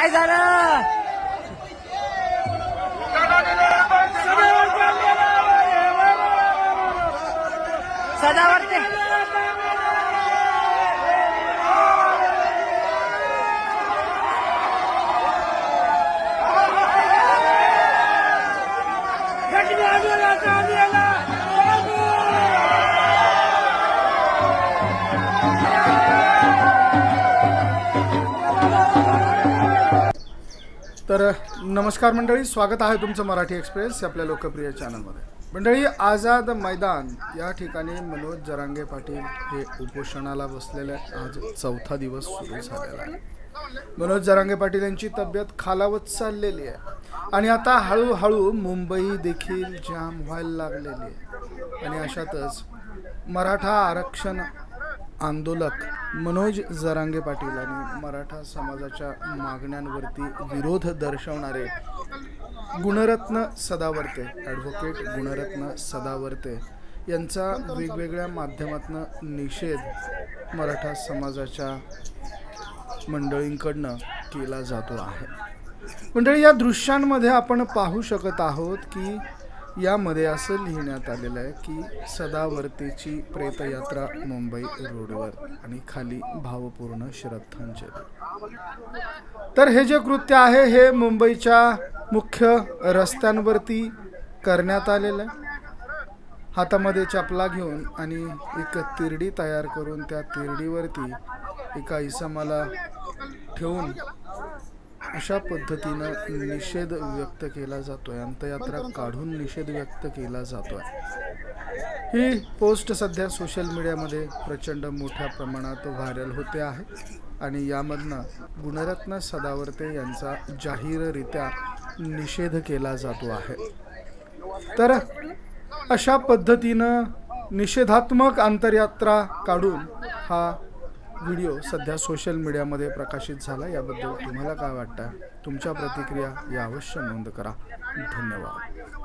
काय झालं? सदावर्ते. घटना तर नमस्कार मंडळी स्वागत आहे तुमचं मराठी एक्सप्रेस आपल्या लोकप्रिय चॅनलमध्ये. मंडळी आझाद मैदान या ठिकाणी मनोज जरांगे पाटील हे उपोषणाला बसलेले आज चौथा दिवस सुरू झालेला आहे. मनोज जरांगे पाटील यांची तब्येत खालावत चाललेली आहे. आणि आता हळूहळू मुंबई देखील जाम व्हायला लागलेली आहे. आणि अशातच मराठा आरक्षण आंदोलक मनोज जरांगे पाटील आणि मराठा समाजाच्या मागण्यांवरती विरोध दर्शवणारे गुणरत्न सदावर्ते ॲडव्होकेट गुणरत्न सदावर्ते यांचा वेगवेगळ्या माध्यमातून निषेध मराठा समाजाच्या मंडळींकडनं केला जातो आहे. मंडळी या दृश्यांमध्ये आपण पाहू शकत आहोत की यामध्ये असं लिहिण्यात आलेलं आहे की सदावर्तीची प्रेतयात्रा मुंबई रोडवर आणि खाली भावपूर्ण श्रद्धांजली तर हे जे कृत्य आहे हे मुंबईच्या मुख्य रस्त्यांवरती करण्यात आलेलं आहे. हातामध्ये चपला घेऊन आणि एक तिरडी तयार करून त्या तिरडीवरती एका इसमाला ठेवून अशा पद्धतीनं निषेध व्यक्त केला जातोय अंतयात्रा काढून निषेध व्यक्त केला जातोय. ही पोस्ट सध्या सोशल मीडियामध्ये प्रचंड मोठ्या प्रमाणात व्हायरल होते आहे आणि यामधनं गुणरत्न सदावर्ते यांचा जाहीररित्या निषेध केला जातो आहे. तर अशा पद्धतीनं निषेधात्मक आंतरयात्रा काढून हा व्हिडिओ सध्या सोशल मीडियामध्ये प्रकाशित झाला याबद्दल तुम्हाला काय वाटतं? तुमच्या प्रतिक्रिया या अवश्य नोंद करा. धन्यवाद.